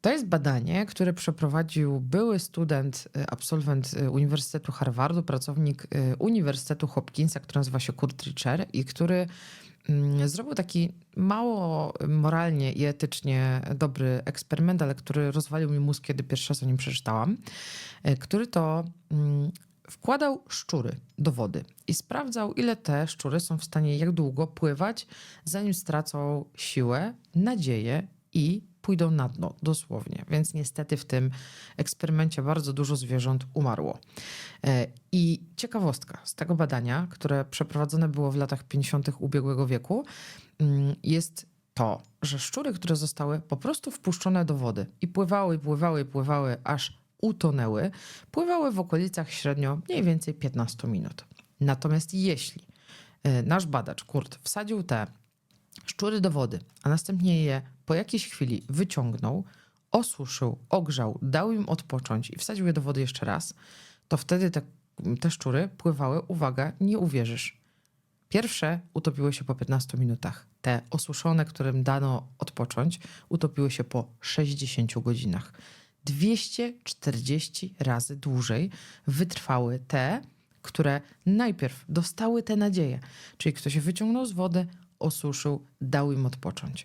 To jest badanie, które przeprowadził były student, y, absolwent y, Uniwersytetu Harvardu, pracownik y, Uniwersytetu Hopkinsa, który nazywa się Kurt Richer i który mm, zrobił taki mało moralnie i etycznie dobry eksperyment, ale który rozwalił mi mózg, kiedy pierwszy raz o nim przeczytałam, który to mm, wkładał szczury do wody i sprawdzał, ile te szczury są w stanie, jak długo pływać, zanim stracą siłę, nadzieję i pójdą na dno, dosłownie. Więc niestety w tym eksperymencie bardzo dużo zwierząt umarło. E, I ciekawostka z tego badania, które przeprowadzone było w latach 50. ubiegłego wieku, mm, jest to, że szczury, które zostały po prostu wpuszczone do wody i pływały, pływały, pływały, aż utonęły, pływały w okolicach średnio mniej więcej 15 minut. Natomiast jeśli e, nasz badacz, Kurt, wsadził te szczury do wody, a następnie je po jakiejś chwili wyciągnął, osuszył, ogrzał, dał im odpocząć i wsadził je do wody jeszcze raz, to wtedy te, te szczury pływały, uwaga, nie uwierzysz. Pierwsze utopiły się po 15 minutach. Te osuszone, którym dano odpocząć, utopiły się po 60 godzinach. 240 razy dłużej wytrwały te, które najpierw dostały tę nadzieję, czyli ktoś je wyciągnął z wody, osuszył, dał im odpocząć.